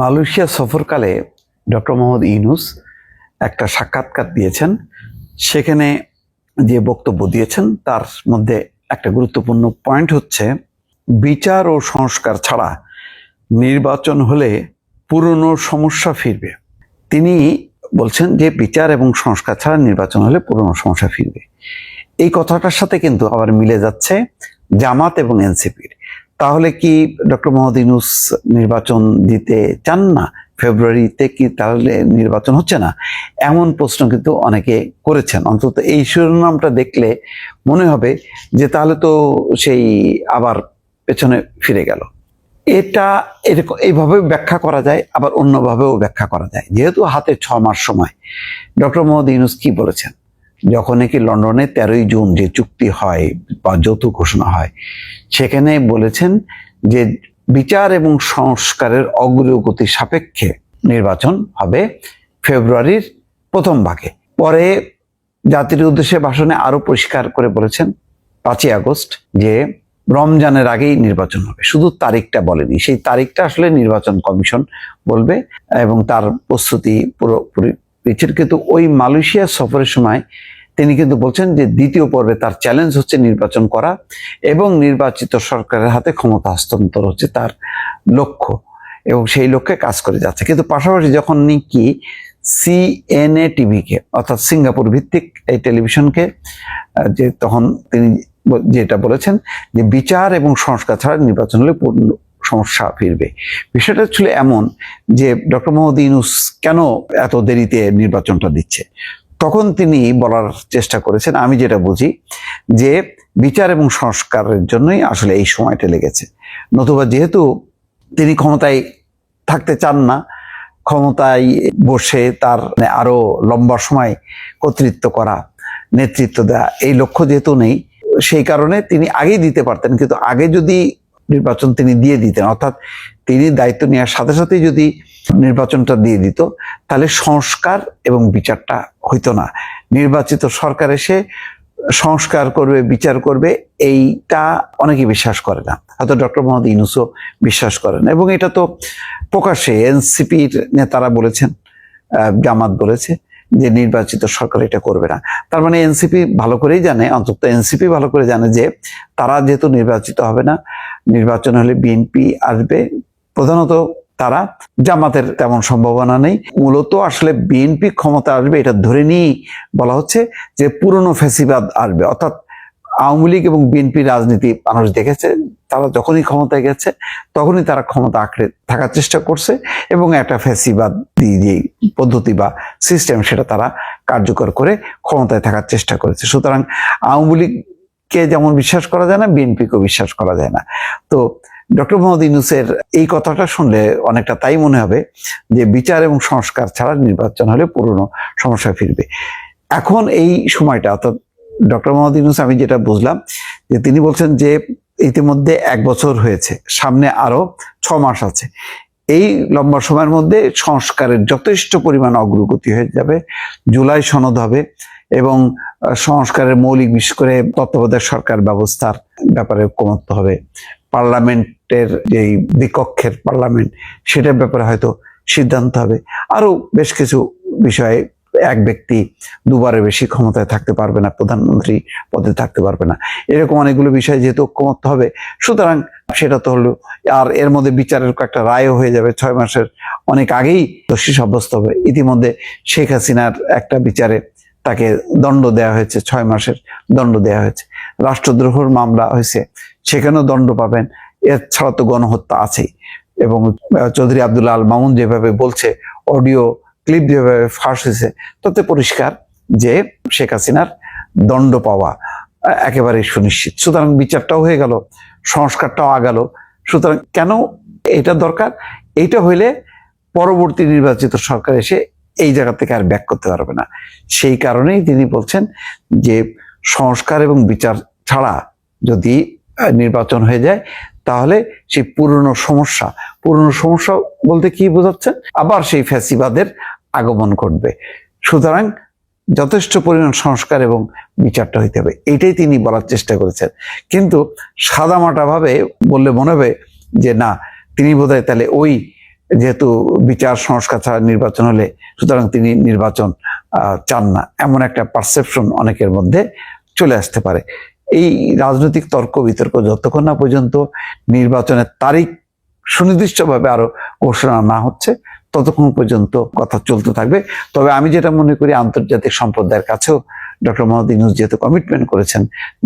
Malaysia সফরকালে doctor Mohammad Yunus একটা সাক্ষাৎকার দিয়েছেন। সেখানে যে বক্তব্য দিয়েছেন, তার মধ্যে একটা গুরুত্বপূর্ণ পয়েন্ট হচ্ছে, বিচার ও সংস্কার ছাড়া নির্বাচন হলে পুরনো সমস্যা ফিরবে। তিনি বলছেন যে বিচার এবং সংস্কার ছাড়া নির্বাচন হলে পুরনো সমস্যা ফিরবে। এই কথাটার সাথে কিন্তু আবার মিলে যাচ্ছে জামাত এবং এনসিপির। তাহলে কি ডক্টর মোহাম্মদ ইউনুস নির্বাচন দিতে চান না? ফেব্রুয়ারিতে কি তাহলে নির্বাচন হচ্ছে না? এমন প্রশ্ন কিন্তু অনেকে করেছেন। অন্তত এই শিরোনামটা দেখলে মনে হবে যে তাহলে তো সেই আবার পেছনে ফিরে গেল। এটা এরকম, এইভাবে ব্যাখ্যা করা যায়, আবার অন্যভাবেও ব্যাখ্যা করা যায়। যেহেতু হাতে ছ মাস সময়। ডক্টর মোহাম্মদ ইউনুস কি বলেছেন? যখন নাকি লন্ডনে তেরোই জুন যে চুক্তি হয় বা যৌথ ঘোষণা হয়, সেখানে বলেছেন যে বিচার এবং সংস্কারের অগ্রগতি সাপেক্ষে নির্বাচন হবে ফেব্রুয়ারির প্রথম ভাগে। পরে জাতির উদ্দেশ্যে ভাষণে আরও পরিষ্কার করে বলেছেন পাঁচই আগস্ট যে রমজানের আগেই নির্বাচন হবে। শুধু তারিখটা বলেনি, সেই তারিখটা আসলে নির্বাচন কমিশন বলবে এবং তার প্রস্তুতি পুরোপুরি কিন্তু ওই মালয়েশিয়া সফরের সময় তিনি কিন্তু বলছেন যে দ্বিতীয় পর্বে তার চ্যালেঞ্জ হচ্ছে নির্বাচন করা এবং নির্বাচিত সরকারের হাতে ক্ষমতা হস্তান্তর হচ্ছে তার লক্ষ্য এবং সেই লক্ষ্যে কাজ করে যাচ্ছে। কিন্তু পাশাপাশি যখন নাকি সিএনএ টিভিকে অর্থাৎ সিঙ্গাপুর ভিত্তিক এই টেলিভিশনকে যে তখন তিনি যেটা বলেছেন যে বিচার এবং সংস্কার ছাড়া নির্বাচন হলে পূর্ণ সমস্যা ফিরবে। বিষয়টা ছিল এমন যে ডক্টর মোহাম্মদ ইউনুস কেন এত দেরিতে নির্বাচনটা দিচ্ছে? তখন তিনি বলার চেষ্টা করেছেন, আমি যেটা বুঝি, যে বিচার এবং সংস্কারের জন্যই আসলে এই সময়টা লেগেছে। নতুবা যেহেতু তিনি ক্ষমতায় থাকতে চান না, ক্ষমতায় বসে তার মানে আরও লম্বা সময় কর্তৃত্ব করা, নেতৃত্ব দেওয়া এই লক্ষ্য যেহেতু নেই, সেই কারণে তিনি আগেই দিতে পারতেন। কিন্তু আগে যদি নির্বাচন তিনি দিয়ে দিতেন, অর্থাৎ তিনি দায়িত্ব নেওয়ার সাথে সাথেই যদি নির্বাচনটা দিয়ে দিত তাহলে সংস্কার এবং বিচারটা হইতো না। নির্বাচিত সরকার এসে সংস্কার করবে, বিচার করবে, এইটা অনেকে বিশ্বাস করে না। হয়তো ডক্টর মোহাম্মদ ইউনুসও বিশ্বাস করেন। এবং এটা তো প্রকাশ্যে এনসিপির নেতারা বলেছেন জামাত বলেছে যে নির্বাচিত সরকার এটা করবে না। তার মানে এনসিপি ভালো করেই জানে, অন্তত এনসিপি ভালো করে জানে যে তারা যেহেতু নির্বাচিত হবে না, নির্বাচন হলে বিএনপি আসবে। প্রধানত তারা জামাতের তেমন সম্ভাবনা নেই। মূলত আসলে বিএনপি ক্ষমতা আসবে, এটা ধরে নিয়েই বলা হচ্ছে যে পুরনো ফ্যাসিবাদ আসবে। অর্থাৎ আওয়ামী লীগ এবং বিএনপি রাজনীতি মানুষ দেখেছে, তারা যখনই ক্ষমতায় গেছে, তখনই তারা ক্ষমতা আঁকড়ে থাকার চেষ্টা করছে এবং একটা ফ্যাসিবাদ যে পদ্ধতি বা সিস্টেম সেটা তারা কার্যকর করে ক্ষমতায় থাকার চেষ্টা করেছে। সুতরাং আওয়ামী লীগকে যেমন বিশ্বাস করা যায় না বিএনপিকেও বিশ্বাস করা যায় না। তো ডক্টর মোহাম্মদ ইউনুসের এই কথাটা শুনলে অনেকটা তাই মনে হবে যে বিচার এবং সংস্কার ছাড়া নির্বাচন হলে পুরনো সমস্যা ফিরবে। এখন এই সময়টা, অর্থাৎ ডক্টর মোহাম্মদ ইউনুস, আমি যেটা বুঝলাম যে তিনি বলছেন যে ইতিমধ্যে এক বছর হয়েছে, সামনে আরও ছ মাস আছে। এই লম্বা সময়ের মধ্যে সংস্কারের যথেষ্ট পরিমাণ অগ্রগতি হয়ে যাবে, জুলাই সনদ হবে এবং সংস্কারের মৌলিক, বিশেষ করে তত্ত্বাবধায়ক সরকার ব্যবস্থার ব্যাপারে ঐক্যমত্য হবে। পার্লামেন্টের যেই বিকক্ষের পার্লামেন্ট, সেটার ব্যাপারে হয়তো সিদ্ধান্ত হবে। আরও বেশ কিছু বিষয়ে এক ব্যক্তি দুবারের বেশি ক্ষমতায় থাকতে পারবে না, প্রধানমন্ত্রী পদে থাকতে পারবে না। এরকম অনেকগুলো বিষয় যেহেতু ঐক্যমত্য হবে, সুতরাং সেটা তো হলো, আর এর মধ্যে বিচারের একটা রায়ও হয়ে যাবে ছয় মাসের অনেক আগেই দোষী সাব্যস্ত হবে। ইতিমধ্যে শেখ হাসিনার একটা বিচারে তাকে দণ্ড দেওয়া হয়েছে, ছয় মাসের দণ্ড দেওয়া হয়েছে। রাষ্ট্রদ্রোহর মামলা হয়েছে সেখানেও দণ্ড পাবেন। এছাড়া তো গণহত্যা আছেই। এবং চৌধুরী আব্দুল্লাহ আল মামুন যেভাবে বলছে, অডিও ক্লিপ যেভাবে ফাঁস হয়েছে, তাতে পরিষ্কার যে শেখ হাসিনার দণ্ড পাওয়া একেবারে সুনিশ্চিত। সুতরাং বিচারটাও হয়ে গেল, সংস্কারটাও আগালো। সুতরাং কেন এটা দরকার? এইটা হইলে পরবর্তী নির্বাচিত সরকার এসে এই জায়গা থেকে আর ব্যাক করতে পারবে না। সেই কারণেই তিনি বলছেন যে, সংস্কার এবং বিচার ছাড়া যদি নির্বাচন হয়ে যায়, তাহলে সেই পুরনো সমস্যা পুরনো সমস্যা বলতে কি বোঝাচ্ছেন? আবার সেই ফ্যাসিবাদের আগমন ঘটবে। সুতরাং যথেষ্ট পরিমাণ সংস্কার এবং বিচারটা হইতে হবে, এটাই তিনি বলার চেষ্টা করেছেন। কিন্তু সাদামাটা ভাবে বললে মনে হবে যে, না, তিনি বোধহয় তাহলে ওই যেহেতু বিচার সংস্কার ছাড়া নির্বাচন হলে, সুতরাং তিনি নির্বাচন চান না, এমন একটা পারসেপশন অনেকের মধ্যে চলে আসতে পারে। এই রাজনৈতিক তর্ক বিতর্ক যতক্ষণ না পর্যন্ত নির্বাচনের তারিখ সুনির্দিষ্টভাবে আরও ঘোষণা না হচ্ছে, ততক্ষণ পর্যন্ত কথা চলতে থাকবে। তবে আমি যেটা মনে করি, আন্তর্জাতিক সম্প্রদায়ের কাছেও ডক্টর মোহাম্মদ ইউনুস যেহেতু কমিটমেন্ট করেছেন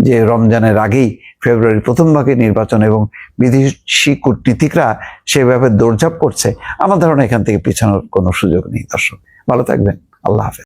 যে রমজানের আগেই ফেব্রুয়ারির প্রথম ভাগে নির্বাচন এবং বিদেশি কূটনীতিকরা সেভাবে দৌড়ঝাঁপ করছে, আমার ধারণা এখান থেকে পিছানোর কোনো সুযোগ নেই, দর্শক। ভালো থাকবেন, আল্লাহ হাফেজ।